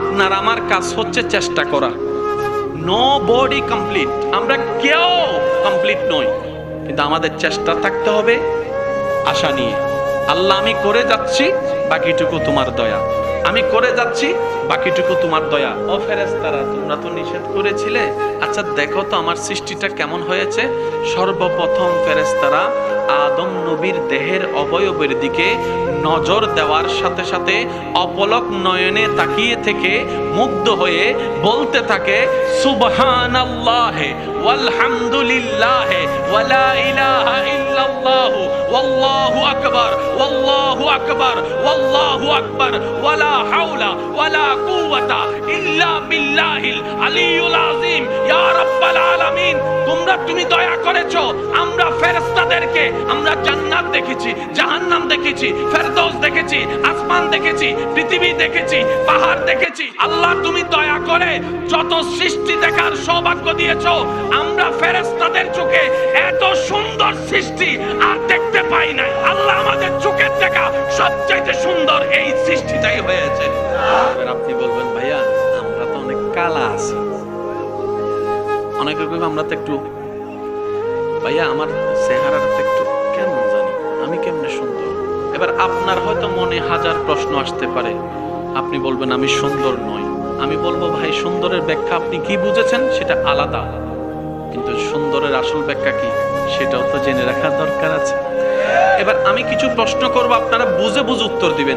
আপনার আমার কাজ হচ্ছে চেষ্টা করা। নো বডি কমপ্লিট আমরা কেউ কমপ্লিট নই। কিন্তু আমাদের চেষ্টা থাকতে হবে আশা নিয়ে। আল্লাহ, আমি করে যাচ্ছি, বাকিটুকু তোমার দয়া। আমি করে যাচ্ছি, বাকিটুকু তোমার দয়া। ও ফেরেস্তারা তোমরা তো নিষেধ করেছিলে। আচ্ছা দেখো তো আমার সৃষ্টিটা কেমন হয়েছে। সর্বপ্রথম ফেরেস্তারা আদম নবীর দেহের অবয়বের দিকে নজর দেওয়ার সাথে সাথে অপলক নয়নে তাকিয়ে থেকে মুগ্ধ হয়ে বলতে থাকে সুবহান আল্লাহে ওয়ালহামদুলিল্লাহে, ওয়ালা ইলাহা ইল্লাল্লাহ, ওয়াল্লাহু আকবার ওয়াল্লাহু আকবার ওয়াল্লাহু আকবার, ওয়ালা হাওলা ওয়ালা কুওয়াতা ইল্লা বিল্লাহিল আযীম। ইয়া রাব্বাল আলামিন, তোমরা তুমি দয়া করেছ, আমরা ফেরেশতাদেরকে, আমরা জান্নাত দেখেছি, জাহান্নাম দেখেছি, ফেরদৌস দেখেছি, আসমান দেখেছি, পৃথিবী দেখেছি, পাহাড় দেখেছি। আল্লাহ তুমি দয়া করে যত সৃষ্টি দেখার সৌভাগ্য দিয়েছ, আমরা ফেরেশতাদের চোখে এত সুন্দর সৃষ্টি আর দেখতে পাই নাই। আল্লাহ আমাদের চোখের দেখা সবচাইতে সুন্দর এই সৃষ্টিটাই হয়েছে। আপনি বলবেন, ভাইয়া, আমরা তো অনেক কালা আছি। অনেকে কইবে, আমরা তো একটু ভাইয়া, আমার চেহারাটা একটু কেমন জানি? আমি কেমনে সুন্দর? এবার আপনার হয়তো মনে হাজার প্রশ্ন আসতে পারে। আপনি বলবেন, আমি সুন্দর নই। আমি বলব, ভাই, সুন্দরের ব্যাখ্যা আপনি কি বুঝেছেন? সেটা আলাদা। কিন্তু সুন্দরের আসল ব্যাখ্যা কি? সেটাও তো জেনে রাখা দরকার আছে। এবার আমি কিছু প্রশ্ন করব, আপনারা বুঝে বুঝে উত্তর দিবেন।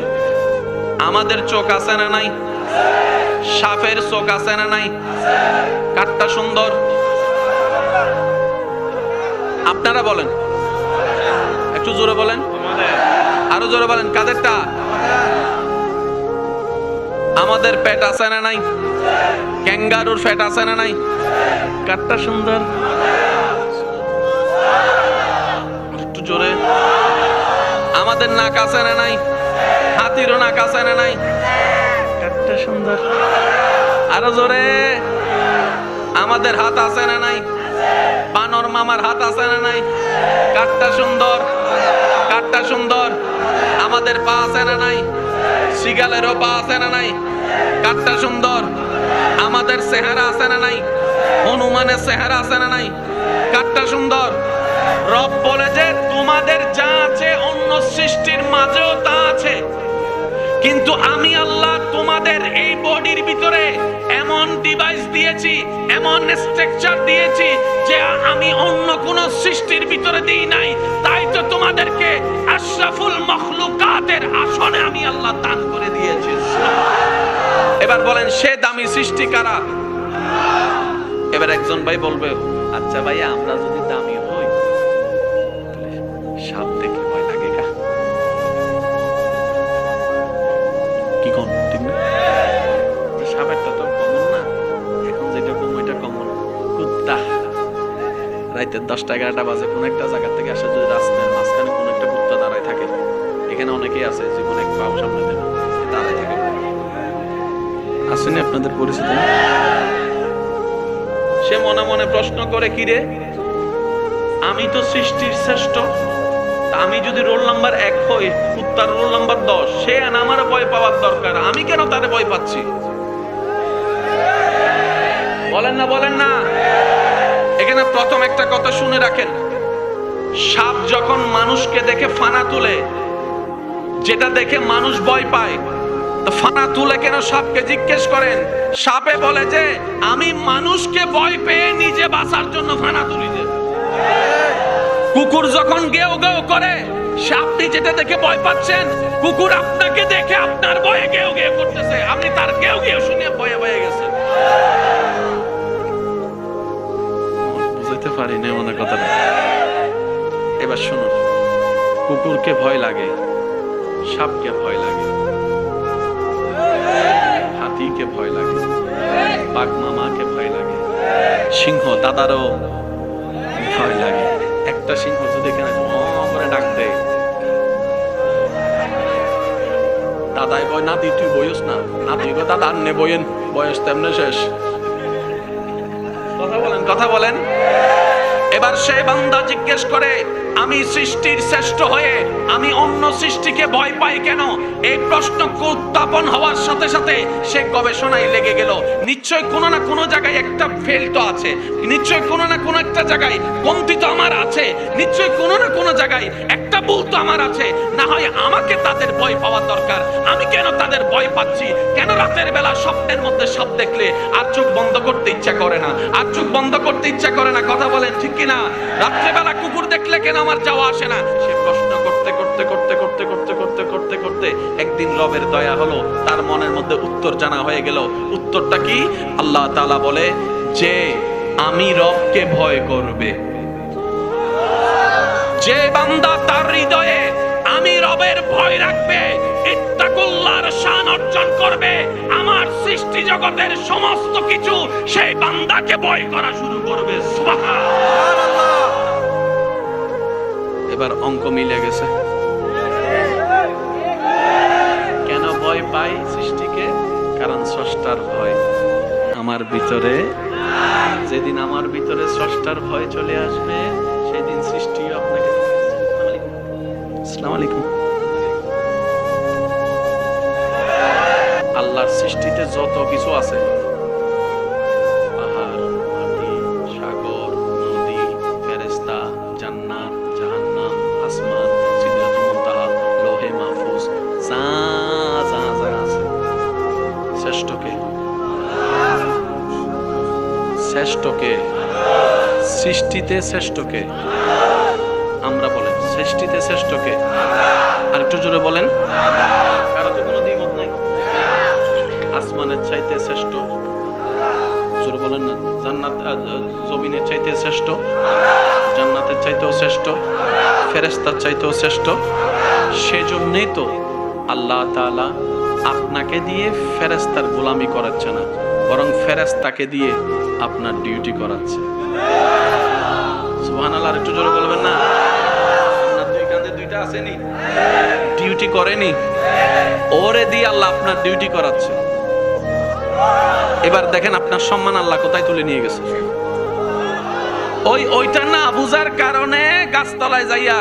আমাদের চোখ আছে না নাই? সাপের চোখ আছে না নাই? কাঠটা সুন্দর? আপনারা বলেন। একটু জোরে বলেন। আরও জোরে বলেন, কাদেরটা? আমাদের পেট আছে না নাই? ক্যাঙ্গারুর ফ্যাট আছে না নাই? কাঠটা সুন্দর? নাক আছে নাই? হাতিরও নাক আছে নাই? কাঠটা সুন্দর। আরও জোরে। আমাদের হাত আছে না নাই? বানর মামার হাত আছে না নাই? কাঠটা সুন্দর। কাঠটা সুন্দর। আমাদের পা আছে না নাই? শিগালেরও পা আছে না নাই? কাঠটা সুন্দর। আমাদের চেহারা আছে না নাই? হনুমানের চেহারা আছে না নাই? কাঠটা সুন্দর। রব বলে যে, তোমাদের যা আছে, অন্য সৃষ্টির মাঝেও তা আছে। কিন্তু আমি আল্লাহ তোমাদের এই বডির ভিতরে এমন ডিভাইস দিয়েছি, এমন স্ট্রাকচার দিয়েছি যে আমি অন্য কোন সৃষ্টির ভিতরে দিই নাই। তাই তো তোমাদেরকে আশরাফুল মখলুকাতের আসনে আমি আল্লাহ দান করে দিয়েছি। এবার বলেন, সে দামি সৃষ্টি কারা? এবার একজন ভাই বলবে আচ্ছা ভাই আমরা যদি দামি কি কম, ঠিক না? সাপেরটা তো কমন না, এখন যেটা কম ওইটা কমন। কুত্তা রাইতের দশটা, এগারোটা বাজে, কোন একটা থেকে আসে যদি মাঝখানে কোন একটা কুত্তা দাঁড়ায় থাকে। এখানে অনেকেই আছে এক সামনে দাঁড়ায় থাকে। আসেনি আপনাদের পরিচিত? সে মনে মনে প্রশ্ন করে কিরে আমি তো সৃষ্টির শ্রেষ্ঠ। আমি যদি রোল নাম্বার এক হই, কুত্তার রোল নাম্বার দশ, সে আমার ভয় পাওয়ার দরকার। আমি কেন তারে ভয় পাচ্ছি? বলেন না বলেন না। এখানে প্রথম একটা কথা শুনে রাখেন। সাপ যখন মানুষকে দেখে ফানা তুলে, যেটা দেখে মানুষ ভয় পায় ফানা তুলে কেন সাপকে জিজ্ঞেস করেন? সাপে বলে যে, আমি মানুষকে ভয় পেয়ে নিজে বাঁচার জন্য ফানা তুলি যে। কুকুর যখন গেও গেও করে আপনি যেটা দেখে ভয় পাচ্ছেন, কুকুর আপনাকে দেখে আপনার ভয়ে গেও গেও করতেছে। আপনি তার গেও গেও শুনে ভয়ে ভয়ে গেছেন। বুঝতে পারি না মনে কথাটা। এবার শুনুন, কুকুরকে ভয় লাগে, সাপকে ভয় লাগে, হাতিকে ভয় লাগে বাঘ মামাকে ভয় লাগে, সিংহ দাদারও ভয় লাগে। একটা সিংহ যদি এখানে ডাক দেয় নাতি তুই বয়স না নাতি দাদা আর নে বইয়েন, বয়স তেমনে শেষ। কথা বলেন কথা বলেন। এবার সেই বান্দা জিজ্ঞেস করে, আমি সৃষ্টির শ্রেষ্ঠ হয়ে আমি অন্য সৃষ্টিকে ভয় পাই কেন? এই প্রশ্ন উত্থাপন হওয়ার সাথে সাথে সে গবেষণায় লেগে গেল। নিশ্চয় কোনো না কোনো জায়গায় একটা ফেল তো আছে। নিশ্চয় কোনো না কোনো একটা জায়গায় কমতি তো আমার আছে। নিশ্চয় কোনো না কোনো জায়গায় একটা ভুল তো আমার আছে। না হয় আমাকে তাদের ভয় পাওয়া দরকার। আমি কেন তাদের ভয় পাচ্ছি? কেন রাতের বেলা স্বপ্নের মধ্যে সব দেখলে আর চোখ বন্ধ করতে ইচ্ছা করে না? আর চোখ বন্ধ করতে ইচ্ছা করে না, কথা বলেন ঠিক কিনা? রাত্রেবেলা কুকুর দেখলে কেন আমার যাওয়া আসে না? সে প্রশ্ন করতে করতে করতে করতে করতে করতে করতে করতে একদিন রবের দয়া হলো, তার মনের মধ্যে উত্তর জানা হয়ে গেল। উত্তরটা কি? আল্লাহ তাআলা বলে, যে আমি রবকে ভয় করবে। যে বান্দা তার হৃদয়ে আমি রবের ভয় রাখবে ইত্তাকুল্লাহর শান অর্জন করবে, আমার সৃষ্টি জগতের সমস্ত কিছু সেই বান্দাকে ভয় করা শুরু করবে। এবার অঙ্ক মিলে গেছে। কেন ভয় পাই সৃষ্টিকে? কারণ স্রষ্টার ভয়। আমার ভিতরে, যেদিন আমার ভিতরে স্রষ্টার ভয় চলে আসবে আসসালামু আলাইকুম। আল্লাহর সৃষ্টিতে যত কিছু আছে জান্নাত, জাহান্নাম, আসমান যা শ্রেষ্ঠকে সৃষ্টিতে শ্রেষ্ঠকে আমরা বলেন সৃষ্টিতে শ্রেষ্ঠকে। আর একটু জোরে বলেন। কারও তো কোনো দ্বিমত নাই। আসমানের চাইতে শ্রেষ্ঠ। জোরে বলেন না। জান্নাত জমিনের চাইতে শ্রেষ্ঠ। জান্নাতের চাইতেও শ্রেষ্ঠ। ফেরেস্তার চাইতেও শ্রেষ্ঠ। সেজন্যই তো আল্লাহ তাআলা আপনাকে দিয়ে ফেরেস্তার গোলামি করাচ্ছে না, বরং ফেরেস্তাকে দিয়ে আপনার ডিউটি করাচ্ছে। সুবহানাল্লাহ আর একটু জোরে বলবেন না? আসেনি? ডিউটি করেনি? ওরে দিয়ে আল্লাহ আপনার ডিউটি করাচ্ছে। এবার দেখেন আপনার সম্মান আল্লাহ কোথায় তুলে নিয়ে গেছে। ওই, ওইটা না, বুঝার কারণে গাছতলায় যাইয়া